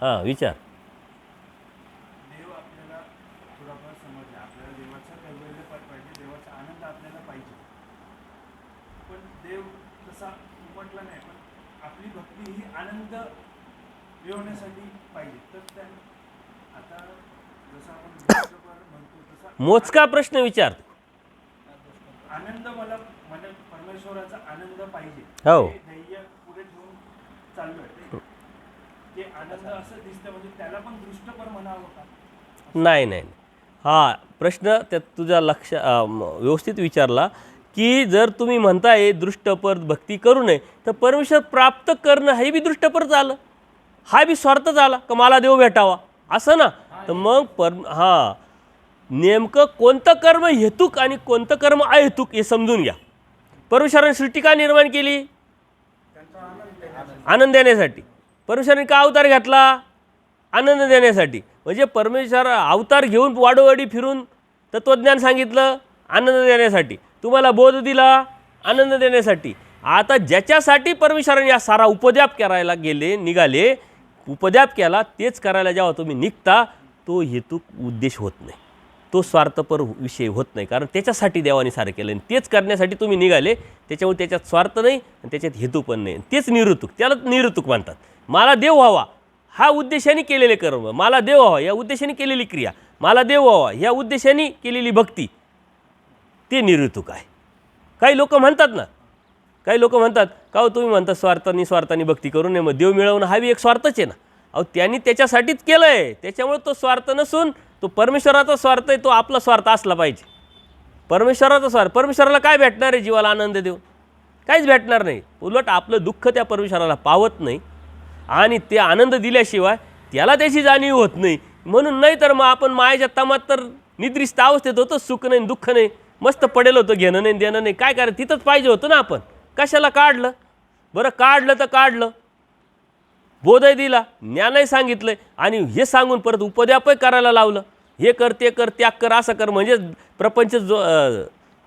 हां विचार. देव आपल्याला थोडाफार समजला. आपल्याला देवाचा कैवल्य प- पाहिजे देवाचा आनंद आपल्याला पाहिजे. पण देव तसा उमटला नाही पण आपली भक्ती ही आनंद मिळवण्यासाठी पाहिजे. तर त्या आता जसं आपण म्हणतो तसा मोजका प्रश्न विचार. आनंद मला परमेश्वराचा आनंद पाहिजे. हो. ध्येय पुढे ठेवून चालू नाही नाही नाही. हा प्रश्न त्यात तुझ्या लक्ष व्यवस्थित विचारला की जर तुम्ही म्हणताय दृष्टपर भक्ती करू नये तर परमेश्वर प्राप्त करणं हे बी दृष्टपर झालं. हा बी स्वार्थ झाला का मला देव भेटावा? असं ना? तर मग पर हां नेमकं कोणतं कर्म हेतुक आणि कोणतं कर्म अहेतुक हे समजून घ्या. परमेश्वराने सृष्टी का निर्माण केली. आनंद देण्यासाठी. परमेश्वराने का अवतार घेतला? आनंद देण्यासाठी. म्हणजे परमेश्वर अवतार घेऊन वाडोवाडी फिरून तत्त्वज्ञान सांगितलं आनंद देण्यासाठी. तुम्हाला बोध दिला आनंद देण्यासाठी. आता ज्याच्यासाठी परमेश्वराने या सारा उपद्याप करायला गेले निघाले उपद्याप केला तेच करायला जेव्हा तुम्ही निघता तो हेतू उद्देश होत नाही. तो स्वार्थपर विषय होत नाही. कारण त्याच्यासाठी देवाने सारं केलं आणि तेच करण्यासाठी तुम्ही निघाले त्याच्यामुळे त्याच्यात स्वार्थ नाही आणि त्याच्यात हेतू पण नाही. तेच निरुतुक त्याला निरुतुक मानतात मला देव व्हावा. हा उद्देशाने केलेले कर्म. मला देव व्हावा या उद्देशाने केलेली क्रिया. मला देव व्हावा या उद्देशाने केलेली भक्ती. ते निऋतुक आहे. काही लोक म्हणतात ना काही लोक म्हणतात का हो तुम्ही म्हणता स्वार्थाने स्वार्थाने भक्ती करू नये मग देव मिळवणं हा बी एक स्वार्थच आहे ना. अहो त्यांनी त्याच्यासाठीच केलं आहे त्याच्यामुळे तो स्वार्थ नसून तो परमेश्वराचा स्वार्थ आहे तो आपला स्वार्थ असला पाहिजे. परमेश्वराचा स्वार्थ परमेश्वराला काय भेटणार आहे जीवाला आनंद देऊन? काहीच भेटणार नाही. उलट आपलं दुःख त्या परमेश्वराला पावत नाही. आणि ते आनंद दिल्याशिवाय त्याला त्याची जाणीव होत नाही. म्हणून नाही तर मग आपण मायाच्या तमात तर निद्रिस्त अवस्थेत होतं सुख नाही दुःख नाही मस्त पडेल होतं घेणं नाही देणं नाही. काय करायचं? तिथंच पाहिजे होतं ना आपण. कशाला काढलं? बरं काढलं तर काढलं. बोधही दिला ज्ञानही सांगितलं आणि हे सांगून परत उपद्यापही करायला लावलं. हे कर ते कर त्याग कर असं कर. म्हणजे प्रपंच जो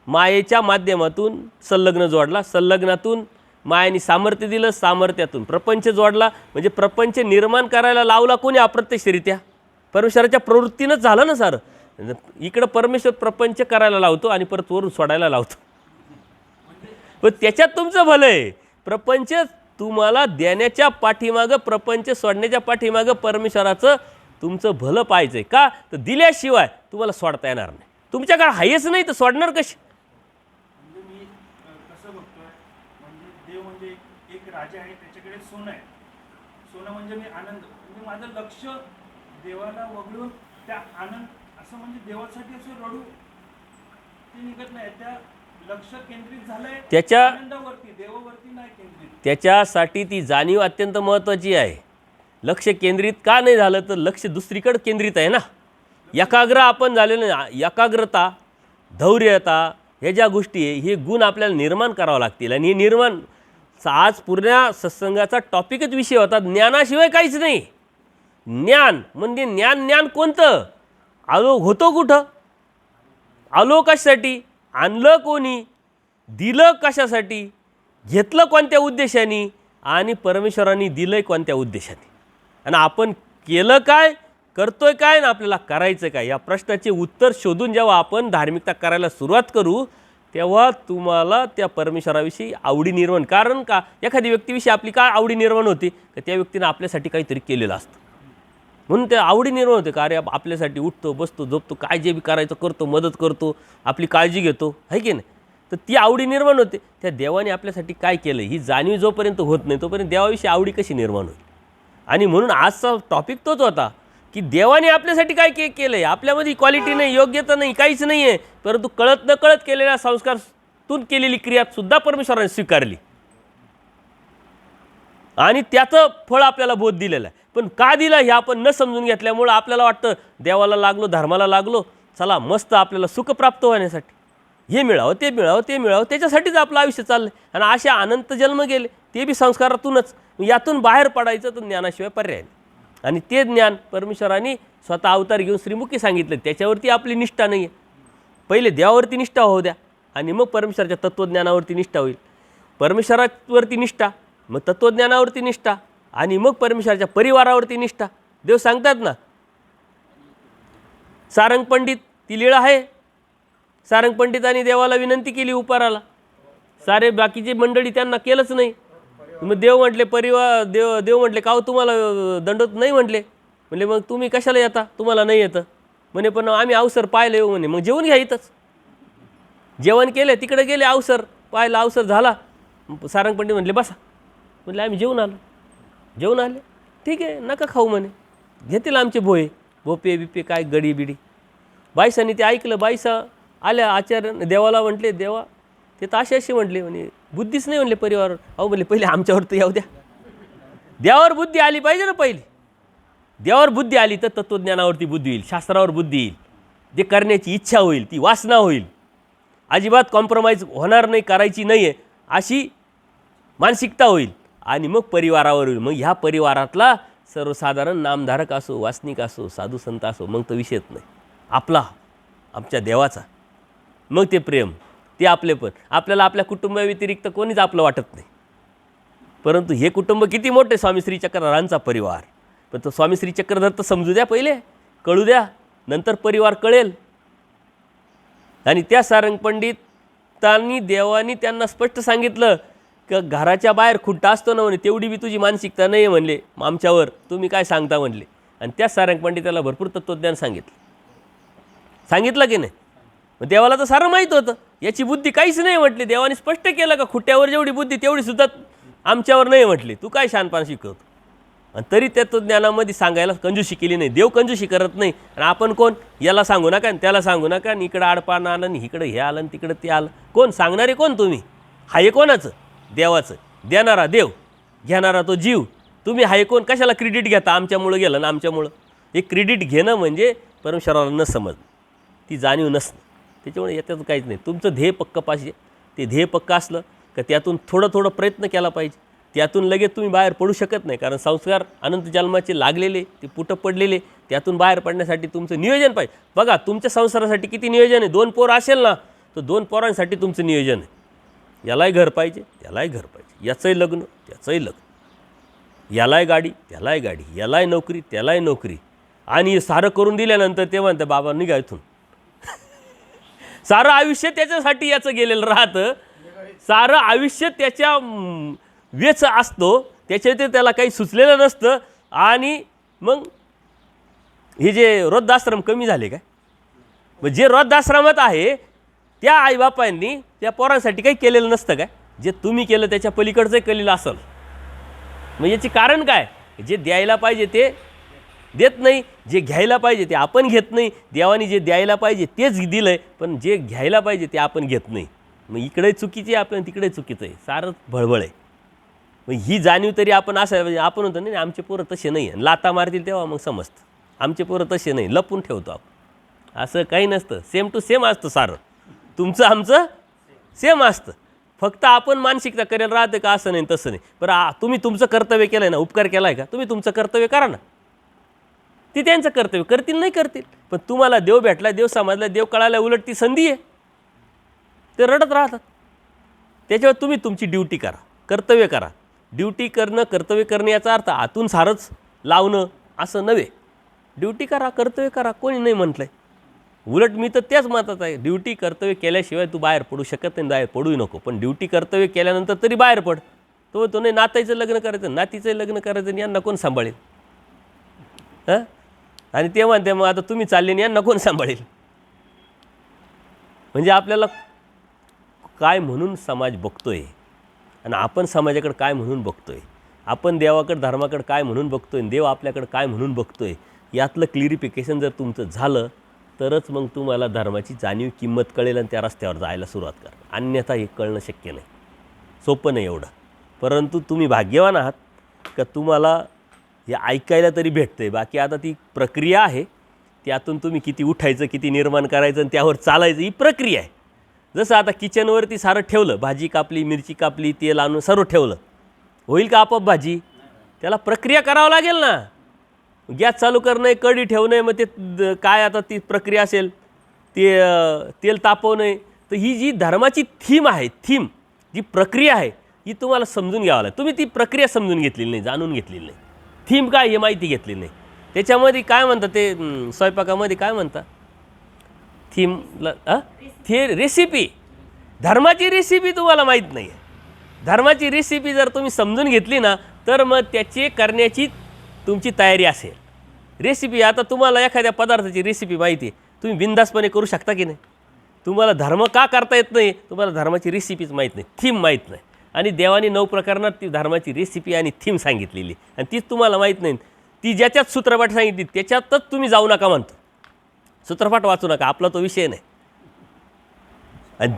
मायेच्या माध्यमातून संलग्न जोडला. संलग्नातून मायाने सामर्थ्य दिलं सामर्थ्यातून. प्रपंच जोडला म्हणजे प्रपंच निर्माण करायला लावला कोणी अप्रत्यक्षरित्या? परमेश्वराच्या प्रवृत्तीनंच झालं ना सर. इकडं परमेश्वर प्रपंच करायला लावतो आणि परत वरून सोडायला लावतो. पण त्याच्यात तुमचं भलं आहे. प्रपंच तुम्हाला देण्याच्या पाठीमागं प्रपंच सोडण्याच्या पाठीमागं परमेश्वराचं तुमचं भलं पाहिजे का? तर दिल्याशिवाय तुम्हाला सोडता येणार नाही. तुमच्याकडे हायच नाही तर सोडणार कशी म्हणजे मी अ, कसं बघतोय म्हणजे देव म्हणजे एक- एक राजा आहे त्याच्याकडे सोनं आहे. सोनं म्हणजे मी आनंद. म्हणजे माझं लक्ष देवाला वगळून त्या आनंद असं म्हणजे देवासाठी असं रडू ते निघत नाही. त्या लक्ष केंद्रित झालंय त्याच्या- आनंदावरती देवावरती नाही केंद्रित. त्याच्यासाठी ती जाणीव अत्यंत महत्त्वाची आहे. लक्ष केंद्रित का नाही झालं तर लक्ष दुसरीकडे केंद्रित आहे ना? एकाग्र आपण झालेलं नाही एकाग्रता धैर्यता ह्या ज्या गोष्टी आहे हे गुण आपल्याला निर्माण करावं लागतील. आणि हे निर्माण आज पूर्ण सत्संगाचा टॉपिकच विषय होता ज्ञानाशिवाय काहीच नाही. ज्ञान म्हणजे ज्ञान ज्ञान कोणतं? आलो होतो कुठं? आलो कशासाठी? आणलं कोणी? दिलं कशासाठी? घेतलं कोणत्या उद्देशाने? आणि परमेश्वराने दिलंय कोणत्या उद्देशाने? आणि आपण केलं काय? करतोय काय? आणि आपल्याला करायचं काय? या प्रश्नाचे उत्तर शोधून जेव्हा आपण धार्मिकता करायला सुरुवात करू तेव्हा तुम्हाला त्या परमेश्वराविषयी आवडी निर्माण. कारण का? एखादी व्यक्तीविषयी आपली काय आवडी निर्माण होते? का त्या व्यक्तीनं आपल्यासाठी काहीतरी केलेलं असतं. म्हणून ते आवडी निर्माण होते. का आपल्यासाठी उठतो बसतो झोपतो काय जे बी करायचं करतो मदत करतो आपली काळजी घेतो. आहे की नाही? तर ती आवडी निर्माण होते. त्या देवाने आपल्यासाठी काय केलं? ही जाणीव जोपर्यंत होत नाही तोपर्यंत देवाविषयी आवडी कशी निर्माण होईल? आणि म्हणून आजचा टॉपिक तोच होता. की देवाने आपल्यासाठी काय के केलं आहे आपल्यामध्ये क्वालिटी नाही योग्यता नाही काहीच नाही आहे परंतु कळत न कळत केलेल्या संस्कारातून केलेली क्रियासुद्धा परमेश्वराने स्वीकारली. आणि त्याचं फळ आपल्याला बोध दिलेलं आहे. पण का दिलं हे आपण न समजून घेतल्यामुळं आपल्याला वाटतं देवाला लागलो धर्माला लागलो चला मस्त आपल्याला सुख प्राप्त होण्यासाठी. हे मिळावं ते मिळावं ते मिळावं त्याच्यासाठीच आपलं आयुष्य चाललं आहे आणि असे अनंत जन्म गेले ते बी संस्कारातूनच. यातून बाहेर पडायचं तर ज्ञानाशिवाय पर्याय नाही. आणि ते ज्ञान परमेश्वराने स्वतः अवतार घेऊन श्रीमुखी सांगितलं. त्याच्यावरती आपली निष्ठा नाही आहे पहिले देवावरती निष्ठा होऊ द्या आणि मग परमेश्वराच्या तत्त्वज्ञानावरती निष्ठा होईल. परमेश्वरावरती निष्ठा मग तत्त्वज्ञानावरती निष्ठा आणि मग परमेश्वराच्या परिवारावरती निष्ठा. देव सांगतात ना सारंग पंडित ती लीळ आहे. सारंग पंडितांनी देवाला विनंती केली उपाराला सारे बाकीचे मंडळी त्यांना केलंच नाही. मग देव म्हटले परिवार देव देव म्हटले का हो तुम्हाला दंडोत नाही म्हटले? म्हणले मग तुम्ही कशाला येता? तुम्हाला नाही येतं. म्हणे पण आम्ही अवसर पाहिलं येऊ म्हणे मग जेवून घ्या इथंच. जेवण केले तिकडे गेले अवसर पाहिला अवसर झाला. सारंग पंडित म्हटले बसा. म्हटले आम्ही जेवून आलो. जेवून आले. ठीक आहे नका खाऊ म्हणे. घेतील आमचे भोये भोपे बिपे काय गडी बिडी. बाईसाने ते ऐकलं. बाईसा आल्या आचार्य देवाला म्हटले देवा ते तर असे असे म्हटले म्हणे बुद्धीच नाही म्हणले परिवार अहो म्हणले पहिले आमच्यावर तर येऊ द्या. देवावर बुद्धी आली पाहिजे ना पहिली. देवावर बुद्धी आली तर तत्त्वज्ञानावरती बुद्धी येईल शास्त्रावर बुद्धी येईल. जे करण्याची इच्छा होईल ती वासना होईल. अजिबात कॉम्प्रोमाइज होणार नाही करायची नाही आहे अशी मानसिकता होईल. आणि मग परिवारावर होईल मग ह्या परिवारातला सर्वसाधारण नामधारक असो वासनिक असो साधू संत असो मग तो विषयच नाही. आपला आमच्या देवाचा. मग ते प्रेम. ते आपले पण. आपल्याला आपल्या कुटुंबाव्यतिरिक्त कोणीच आपलं वाटत नाही. परंतु हे कुटुंब किती मोठे स्वामी श्री चक्रधरांचा परिवार. पण तो स्वामी श्री चक्रधर तर समजू द्या पहिले. कळू द्या. नंतर परिवार कळेल. आणि त्या सारंग पंडितांनी देवानी त्यांना स्पष्ट सांगितलं की घराच्या बाहेर खुंटा असतो ना म्हणे तेवढी बी तुझी मानसिकता नाही आहे म्हणले. आमच्यावर तुम्ही काय सांगता म्हणले. आणि त्या सारंग पंडिताला भरपूर तत्त्वज्ञान सांगितलं. सांगितलं की नाही? मग देवाला तर सारं माहीत होतं. याची बुद्धी काहीच नाही म्हटली. देवाने स्पष्ट केलं का खुट्ट्यावर जेवढी बुद्धी तेवढी सुद्धा आमच्यावर नाही म्हटली. तू काय शानपान शिकवतो? आणि तरी तत्त्वज्ञानामध्ये सांगायला कंजूशी केली नाही. देव कंजूशी करत नाही. आणि आपण कोण? याला सांगू नका आणि त्याला सांगू नका आणि इकडं आडपान आलं आणि इकडं हे आलं आणि तिकडं ते आलं. कोण? सांगणारे कोण तुम्ही? हाय कोणाचं? देवाचं. देणारा देव. घेणारा तो जीव. तुम्ही हाय कोण? कशाला क्रेडिट घेता? आमच्यामुळं गेलं ना आमच्यामुळं. हे क्रेडिट घेणं म्हणजे परमेश्वराला न समज ती जाणीव नसणं. त्याच्यामुळे याच्यात काहीच नाही. तुमचं ध्येय पक्क पाहिजे. ते ध्येय पक्क असलं का त्यातून थोडं थोडं प्रयत्न केला पाहिजे. त्यातून लगेच तुम्ही बाहेर पडू शकत नाही. कारण संस्कार अनंत जन्माचे लागलेले ते पुटं पडलेले त्यातून बाहेर पडण्यासाठी तुमचं नियोजन पाहिजे. बघा तुमच्या संसारासाठी किती नियोजन आहे? दोन पोरं असेल ना तर दोन पोरांसाठी तुमचं नियोजन आहे. यालाही घर पाहिजे यालाही घर पाहिजे. याचंही लग्न त्याचंही लग्न. यालाही गाडी त्यालाही गाडी. यालाही नोकरी त्यालाही नोकरी. आणि सारं करून दिल्यानंतर ते म्हणतं बाबा निघा इथून. सारं आयुष्य त्याच्यासाठी याचं गेलेलं राहतं. सारं आयुष्य त्याच्या वेच असतो. त्याच्या ते त्याला काही सुचलेलं नसतं. आणि मग हे जे वृद्धाश्रम कमी झाले काय? मग जे वृद्धाश्रमात आहे त्या आईबापांनी त्या पोरांसाठी काही केलेलं नसतं काय? जे तुम्ही केलं त्याच्या पलीकडचं केलेलं असेल. मग याचे कारण काय? जे द्यायला पाहिजे ते देत नाही जे घ्यायला पाहिजे ते आपण घेत नाही देवाने जे द्यायला पाहिजे तेच दिलं आहे पण जे घ्यायला पाहिजे ते आपण घेत नाही. मग इकडे चुकीचे आहे आपण तिकडे चुकीचं आहे. सारंच भळबळ आहे. मग ही जाणीव तरी आपण असं म्हणजे आपण होतो नाही आमचे पोरं तसे नाही आहे लाता मारतील तेव्हा मग समजतं. आमचे पोरं तसे नाही लपून ठेवतो आपण. असं काही नसतं. सेम टू सेम असतं सारं. तुमचं आमचं सेम असतं. फक्त आपण मानसिकता करेल राहते का असं नाही तसं नाही. बरं आ- तुम्ही तुमचं कर्तव्य केलं आहे ना उपकार केला आहे का? तुम्ही तुमचं कर्तव्य करा ना. ती त्यांचं कर्तव्य. करतील नाही करतील. पण तुम्हाला देव भेटला देव समजला देव कळायला उलट ती संधी आहे. ते रडत राहतात. त्याच्यावर तुम्ही तुमची ड्युटी करा कर्तव्य करा. ड्युटी करणं कर्तव्य करणे याचा अर्थ आतून सारंच लावणं असं नव्हे. ड्युटी करा कर्तव्य करा कोणी नाही म्हटलं आहे उलट मी तर त्याच मतात आहे. ड्युटी कर्तव्य केल्याशिवाय तू बाहेर पडू शकत नाही बाहेर पडूही नको. पण ड्युटी कर्तव्य केल्यानंतर तरी बाहेर पड. तो तो नाही नाताईचं लग्न करायचं नातीचं लग्न करायचं यांना कोण सांभाळेल? हां? आणि ते म्हणते मग आता तुम्ही चालले नाही यांना कोण सांभाळेल. म्हणजे आपल्याला काय म्हणून समाज बघतोय आणि आपण समाजाकडे काय म्हणून बघतोय? आपण देवाकडे धर्माकडे काय म्हणून बघतोय? आणि देव आपल्याकडे काय म्हणून बघतोय? यातलं क्लिरिफिकेशन जर तुमचं झालं तरच मग तुम्हाला धर्माची जाणीव किंमत कळेल आणि त्या रस्त्यावर जायला सुरुवात करा. अन्यथा हे कळणं शक्य नाही. सोपं नाही एवढं. परंतु तुम्ही भाग्यवान आहात का तुम्हाला हे ऐकायला तरी भेटतं आहे बाकी आता ती प्रक्रिया आहे त्यातून तुम्ही किती उठायचं किती निर्माण करायचं आणि त्यावर चालायचं ही प्रक्रिया आहे. जसं आता किचनवरती सारं ठेवलं भाजी कापली मिरची कापली तेल आणून सर्व ठेवलं. होईल का आपोआप भाजी? त्याला प्रक्रिया करावं लागेल ना. गॅस चालू करणं कढी ठेवणं मग ते काय आता ती प्रक्रिया असेल? ते तेल तापवणं तर ही जी धर्माची थीम आहे थीम जी प्रक्रिया आहे ही तुम्हाला समजून घ्यावं लागेल. तुम्ही ती प्रक्रिया समजून घेतलेली नाही जाणून घेतलेली नाही. थीम काय हे माहिती घेतली नाही. त्याच्यामध्ये काय म्हणतात ते स्वयंपाकामध्ये काय म्हणतात? थीम थे रेसिपी धर्माची रेसिपी तुम्हाला माहीत नाही आहे धर्माची रेसिपी जर तुम्ही समजून घेतली ना तर मग त्याची करण्याची तुमची तयारी असेल. रेसिपी आता तुम्हाला एखाद्या पदार्थाची रेसिपी माहिती आहे. तुम्ही बिंदासपणे करू शकता की नाही? तुम्हाला धर्म का करता येत नाही? तुम्हाला धर्माची रेसिपीच माहीत नाही. थीम माहीत नाही. आणि देवाने नऊ प्रकरणात ती धर्माची रेसिपी आणि थीम सांगितलेली. आणि तीच तुम्हाला माहीत नाही. ती ज्याच्यात सूत्रपाठ सांगितली त्याच्यातच तुम्ही जाऊ नका म्हणतो. सूत्रपाठ वाचू नका आपला तो विषय नाही. आणि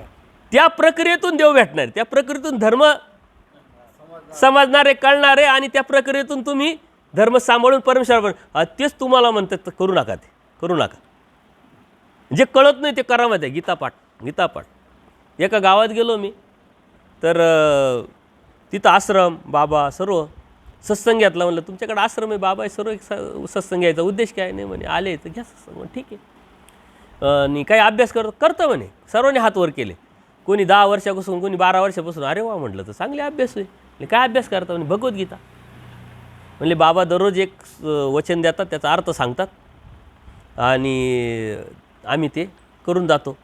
त्या प्रक्रियेतून देव भेटणार. त्या प्रक्रियेतून धर्म समजणारे कळणारे आणि त्या प्रक्रियेतून तुम्ही धर्म सांभाळून परमेश्वर तेच तुम्हाला म्हणतात तर करू नका ते. करू नका. जे कळत नाही ते करा माहिती गीतापाठ गीतापाठ. एका गावात गेलो मी. तर तिथं आश्रम बाबा सर्व सत्संग घेतला म्हणलं तुमच्याकडे आश्रम आहे बाबा आहे सर्व एक स- सत्संग घ्यायचा उद्देश काय नाही म्हणे आले तर घ्या सत्संग. ठीक आहे. आणि काही अभ्यास करतो करतं म्हणे सर्वांनी हात वर केले. कोणी दहा वर्षापासून कोणी बारा वर्षापासून अरे वा! म्हटलं तर चांगले अभ्यास होईल म्हणे, काय अभ्यास करता? म्हणे भगवद्गीता म्हणले बाबा दररोज एक वचन देतात त्याचा अर्थ सांगतात आणि आम्ही ते करून जातो.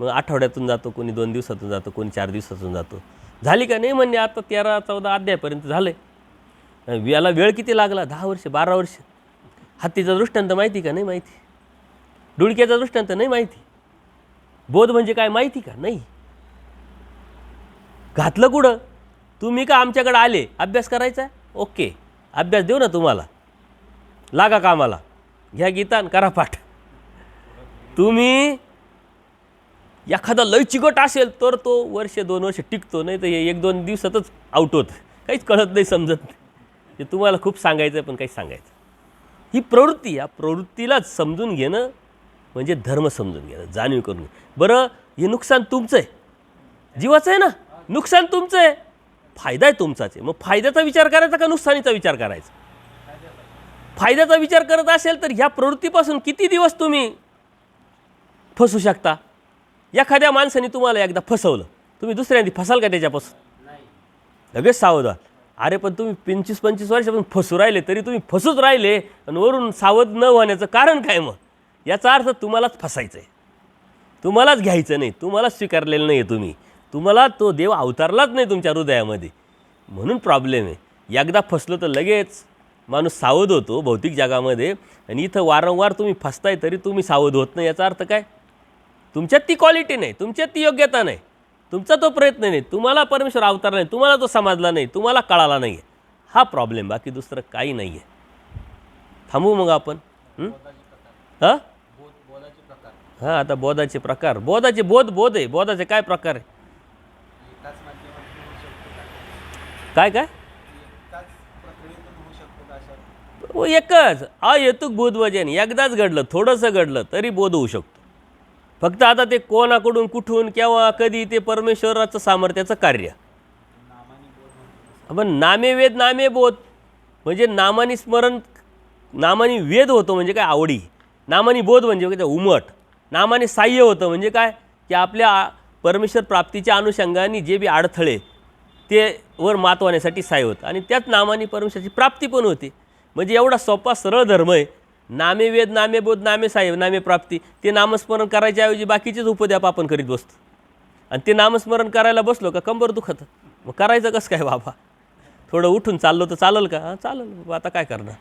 मग आठवड्यातून जातो कोणी दोन दिवसातून जातो कोणी चार दिवसातून जातो. झाली का नाही म्हणजे आता तेरा चौदा अध्यायपर्यंत झालं आहे याला वेळ किती लागला? दहा वर्ष बारा वर्ष. हत्तीचा दृष्टांत माहिती का? नाही माहिती. डुळक्याचा दृष्टांत नाही माहिती. बोध म्हणजे काय माहिती का? नाही. घातलं कुठं? तुम्ही का आमच्याकडे आले? अभ्यास करायचा? ओके. अभ्यास देऊ ना तुम्हाला. लागा कामाला. घ्या गीतान करा पाठ. तुम्ही एखादा लय चिकट असेल तर तो वर्ष दोन वर्ष टिकतो नाही तर हे एक दोन दिवसातच आउट होत. काहीच कळत नाही समजत. हे ते तुम्हाला खूप सांगायचं आहे पण काही सांगायचं. ही प्रवृत्ती या प्रवृत्तीलाच समजून घेणं म्हणजे धर्म समजून घेणं जाणीव करून बरं हे नुकसान तुमचं आहे जीवाचं आहे ना? नुकसान तुमचं आहे फायदा आहे तुमचाच आहे. मग फायद्याचा विचार करायचा का नुकसानीचा विचार करायचा? फायद्याचा विचार करत असेल तर ह्या प्रवृत्तीपासून किती दिवस तुम्ही फसू शकता? एखाद्या माणसाने तुम्हाला एकदा फसवलं तुम्ही दुसऱ्यांदी फसाल का त्याच्यापासून? लगेच सावध व्हा अरे पण तुम्ही पंचवीस पंचवीस वर्षापासून फसू राहिले तरी तुम्ही फसूच राहिले आणि वरून सावध न होण्याचं कारण काय मग? याचा अर्थ तुम्हालाच फसायचं आहे तुम्हालाच घ्यायचं नाही तुम्हालाच स्वीकारलेलं नाही आहे तुम्ही. तुम्हाला तो देव अवतारलाच नाही तुमच्या हृदयामध्ये. म्हणून प्रॉब्लेम आहे. एकदा फसलो तर लगेच माणूस सावध होतो भौतिक जगामध्ये आणि इथं वारंवार तुम्ही फसताय तरी तुम्ही सावध होत नाही. याचा अर्थ काय? तुमच्यात ती क्वालिटी नाही तुमच्यात ती योग्यता नाही. तुमचा तो प्रयत्न नाही तुम्हाला परमेश्वर अवतार नाही तुम्हाला तो समजला नाही तुम्हाला कळाला नाही आहे. हा प्रॉब्लेम बाकी दुसरं काही नाही आहे. थांबू मग आपण हां? हां? आता बोधाचे प्रकार. बोधाचे बोध बोध आहे. बोधाचे काय प्रकार आहे? काय काय? एकच अहेतुक बोध वजन. एकदाच घडलं थोडंसं घडलं तरी बोध होऊ शकतो. फक्त आता ते कोणाकडून कुठून केव्हा कधी ते परमेश्वराचं सामर्थ्याचं कार्य. आपण नामे वेद नामे बोध. म्हणजे नामानी स्मरण नामानी वेद होतो म्हणजे काय आवडी. नामानी बोध म्हणजे काय उमट. नामाने साह्य होतं म्हणजे काय? की आपल्या परमेश्वर प्राप्तीच्या अनुषंगाने जे बी अडथळे ते वर मात होण्यासाठी साय होतं. आणि त्याच नामाने परमेश्वराची प्राप्ती पण होते. म्हणजे एवढा सोपा सरळ धर्म आहे. नामे वेद नामे बोध नामे साहेब नामे प्राप्ती ते नामस्मरण करायच्या ऐवजी बाकीचेच उपद्याप आपण करीत बसतो. आणि ते नामस्मरण करायला बसलो का कंबर दुखत. मग करायचं कसं काय बाबा? थोडं उठून चाललो तर चालेल का? हां चालेल. बाबा, आता काय करणार.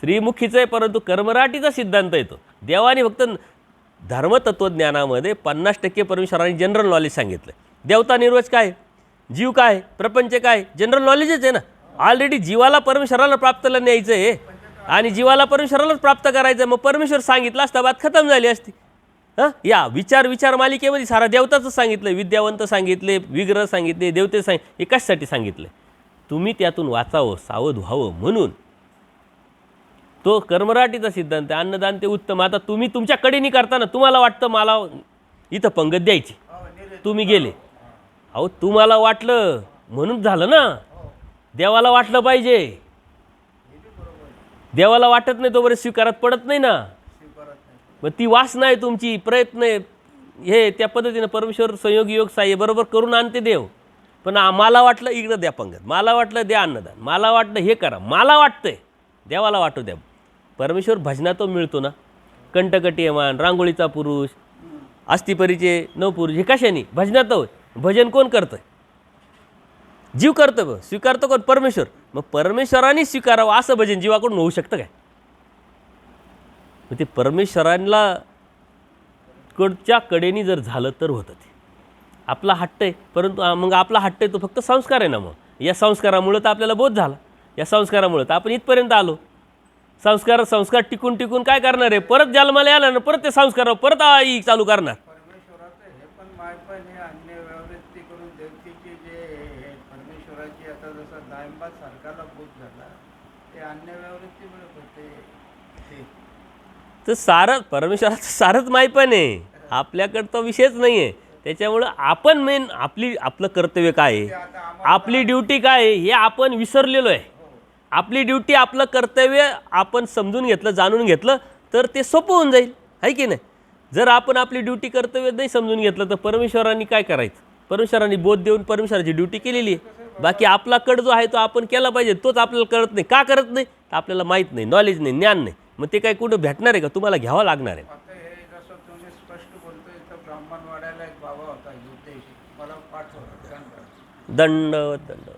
श्रीमुखीचं आहे परंतु कर्मराटीचा सिद्धांत येतो. देवाने फक्त धर्मतत्वज्ञानामध्ये पन्नास टक्के परमेश्वराने जनरल नॉलेज सांगितलं देवता निर्वच काय? जीव काय प्रपंच काय जनरल नॉलेजच आहे ना. ऑलरेडी जीवाला परमेश्वराला प्राप्तला न्यायचं आहे. आणि जीवाला परमेश्वरालाच प्राप्त करायचं मग परमेश्वर सांगितलं असता बात खतम झाली असती. हां? या विचार विचार मालिकेमध्ये सारा देवताचं सांगितलं विद्यावंत सांगितले विग्रह सांगितले देवते सांग हे कशासाठी सांगितलं तुम्ही त्यातून वाचावं सावध व्हावं म्हणून. तो कर्मराटीचा सिद्धांत आहे. अन्नदान ते उत्तम. आता तुम्ही तुमच्या कडेनी करताना तुम्हाला वाटतं मला इथं पंगत द्यायची. तुम्ही गेले. अहो तुम्हाला वाटलं म्हणून झालं ना. देवाला वाटलं पाहिजे. देवाला वाटत नाही तोपर्यंत स्वीकारात पडत नाही ना. मग ती वासना आहे तुमची प्रयत्न आहे. हे त्या पद्धतीनं परमेश्वर संयोग योग साह्य बरोबर करून आणते देव. पण आ- मला वाटलं इकडं द्या पंगत. मला वाटलं द्या अन्नदान. मला वाटलं हे करा. मला वाटतंय देवाला वाटू द्या. परमेश्वर भजनातो मिळतो ना. कंटकटीयमान रांगोळीचा पुरुष अस्थिपरीचे नवपुरुष हे कशाने? भजनात भजन कोण करतंय? जीव करतं बघ स्वीकारतो कोण? परमेश्वर. मग परमेश्वराने स्वीकारावं असं भजन जीवाकडून होऊ शकतं काय? मग ते परमेश्वरांना कडच्या कडेनी जर झालं तर होतं ते. आपला हट्ट आहे परंतु मग आपला हट्ट आहे तो फक्त संस्कार आहे ना मग? या संस्कारामुळं तर आपल्याला बोध झाला. या संस्कारामुळं तर आपण इथपर्यंत आलो. संस्कार संस्कार टिकून टिकून काय करणार आहे? परत जन्माला आला ना परत ते संस्कार परत आई चालू करणार परमेश्वराचं हे पण मायपण हे अन्य व्यावृत्ती करून देवतेचे जे हे परमेश्वराची आता जसं दायंबा सारखाला बोध झाला ते अन्य व्यावृत्तीमुळे होते ते तर सारं परमेश्वराचं सारंच माही पण आहे. आपल्याकडं तो विषयच नाही आहे त्याच्यामुळं आपण मेन आपली आपलं कर्तव्य काय आहे? आपली ड्युटी काय आहे? हे आपण विसरलेलो आहे. आपली ड्युटी आपलं कर्तव्य आपण समजून घेतलं जाणून घेतलं तर ते सोपं होऊन जाईल. आहे की नाही? जर आपण आपली ड्युटी कर्तव्य नाही समजून घेतलं तर परमेश्वरांनी काय करायचं? परमेश्वरांनी बोध देऊन परमेश्वराची ड्युटी केलेली आहे. बाकी आपला कड जो आहे तो आपण केला पाहिजे तोच आपल्याला कळत नाही. का करत नाही? तर आपल्याला माहीत नाही नॉलेज नाही ज्ञान नाही. मग ते काय कुठं भेटणार आहे का? तुम्हाला घ्यावं लागणार आहे. आता हे जसं तुम्ही स्पष्ट बोलतोय तर ब्राह्मणवाड्याला एक बाबा होता युद्धेशी मला पाठवलं दंड दंड.